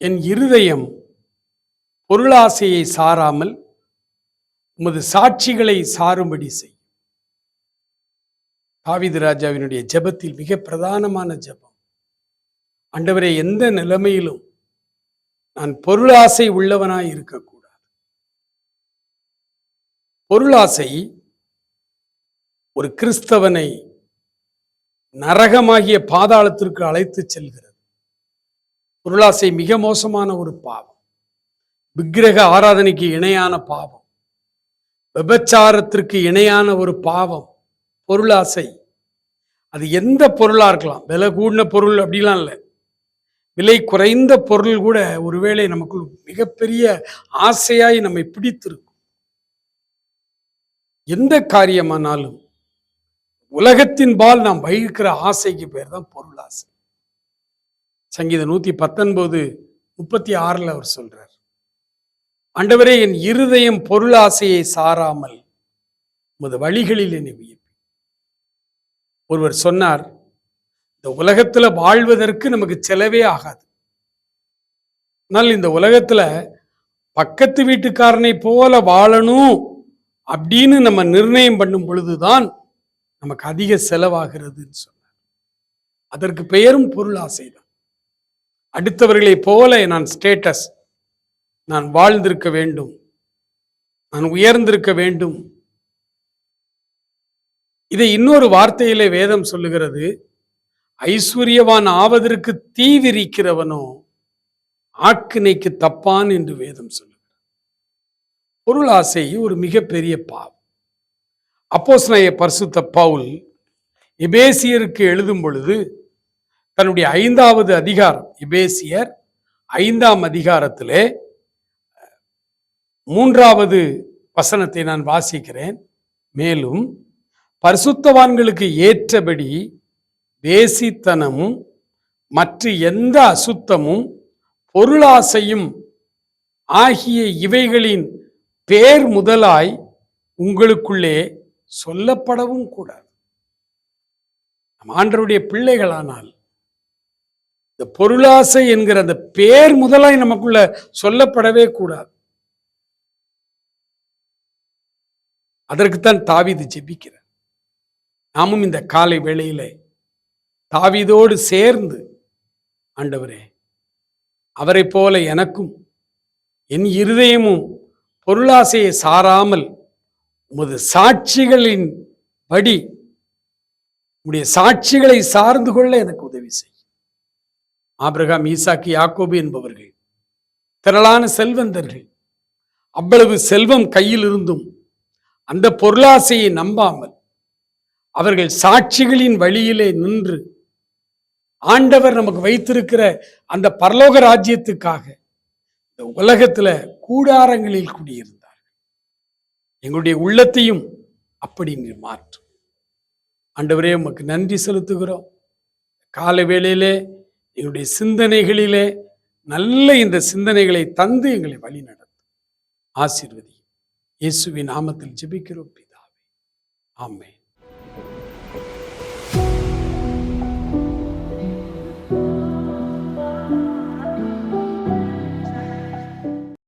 என் இருதயம் பொருளாசையை சாராமல் உமது சாட்சிகளை சாரும்படி செய். தாவிது ராஜாவினுடைய ஜெபத்தில் மிக பிரதானமான ஜெபம். ஆண்டவரே எந்த நிலைமையிலும் நான் பொருளாசை உள்ளவனாய் இருக்கக்கூடாது. பொருளாசை ஒரு கிறிஸ்தவனை நரகமாகிய பாதாளத்திற்கு அழைத்து செல்கிறது. பொருளாசை மிக மோசமான ஒரு பாவம். விக்கிரக ஆராதனைக்கு இணையான பாவம். விபச்சாரத்திற்கு இணையான ஒரு பாவம். பொருளாசை. அது எந்த பொருளாக இருக்கலாம். விலை கூடின பொருள் அப்படிலாம் இல்லை. விலை குறைந்த பொருள் கூட ஒருவேளை நமக்குள் மிகப்பெரிய ஆசையாய் நம்மை பிடித்திருக்கும். எந்த காரியமானாலும் உலகத்தின் பால் நாம் வகிக்கிற ஆசைக்கு பேர் தான் பொருளாசை. சங்கீதம் நூத்தி பத்தொன்பது முப்பத்தி ஆறில் அவர் சொல்றார். ஆண்டவரே என் இருதயம் பொருளாசையை சாராமல் உமது வழிகளில் என்னை ஒருவர் சொன்னார் இந்த உலகத்துல வாழ்வதற்கு நமக்கு செலவே ஆகாது. ஆனால் இந்த உலகத்துல பக்கத்து வீட்டுக்காரனை போல வாழணும் அப்படின்னு நம்ம நிர்ணயம் பண்ணும் பொழுதுதான் நமக்கு அதிக செலவாகிறதுன்னு சொன்னார். அதற்கு பெயரும் பொருள் தான். அடுத்தவர்களைப் போல நான் ஸ்டேட்டஸ் நான் வாழ்ந்திருக்க வேண்டும். நான் உயர்ந்திருக்க வேண்டும். இதை இன்னொரு வார்த்தையிலே வேதம் சொல்லுகிறது. ஐஸ்வர்யவான் ஆவதற்கு தீவிரிக்கிறவனோ ஆக்கினைக்கு தப்பான் என்று வேதம் சொல்லுகிறது. ஆசை ஒரு மிகப்பெரிய பாவம். அப்போஸ்தலனாகிய பரிசுத்த பவுல் எபேசியருக்கு எழுதும் பொழுது தன்னுடைய ஐந்தாவது அதிகாரம் எபேசியர் ஐந்தாம் அதிகாரத்திலே மூன்றாவது வசனத்தை நான் வாசிக்கிறேன். மேலும் பரிசுத்தவான்களுக்கு ஏற்றபடி வேசித்தனமும் மற்ற எந்த அசுத்தமும் பொருளாசையும் ஆகிய இவைகளின் பேர் முதலாய் உங்களுக்குள்ளே சொல்லப்படவும் கூடாது. நம் ஆண்டருடைய பிள்ளைகளானால் இந்த பொருளாசை என்கிற அந்த பேர் முதலாய் நமக்குள்ள சொல்லப்படவே கூடாது. அதற்குத்தான் தாவீது ஜெபிக்கிறார். நாமும் இந்த காலை வேளையில தாவீதோடு சேர்ந்து ஆண்டவரே அவரை போல எனக்கும் என் இருதயமும் பொருளாசையை சாராமல் உமது சாட்சிகளின் படி உடைய சாட்சிகளை சார்ந்து கொள்ள எனக்கு உதவி செய். ஆபிரகாம் ஈசாக்கு யாக்கோபு என்பவர்கள். திரளான செல்வந்தர்கள். அவ்வளவு செல்வம் கையில் இருந்தும் அந்த பொருளாசையை நம்பாமல் அவர்கள் சாட்சிகளின் வழியிலே நின்று ஆண்டவர் நமக்கு வைத்திருக்கிற அந்த பரலோக ராஜ்யத்துக்காக இந்த உலகத்துல கூடாரங்களில் குடியிருந்தார்கள். எங்களுடைய உள்ளத்தையும் அப்படி மாற்றும். ஆண்டவரே உமக்கு நன்றி செலுத்துகிறோம். காலை வேளையிலே எங்களுடைய சிந்தனைகளிலே நல்ல இந்த சிந்தனைகளை தந்து எங்களை வழி நடத்தும் ஆசீர்வதி இயேசுவின் நாமத்தில் ஜெபிக்கிறோம் பிதாவே. ஆமே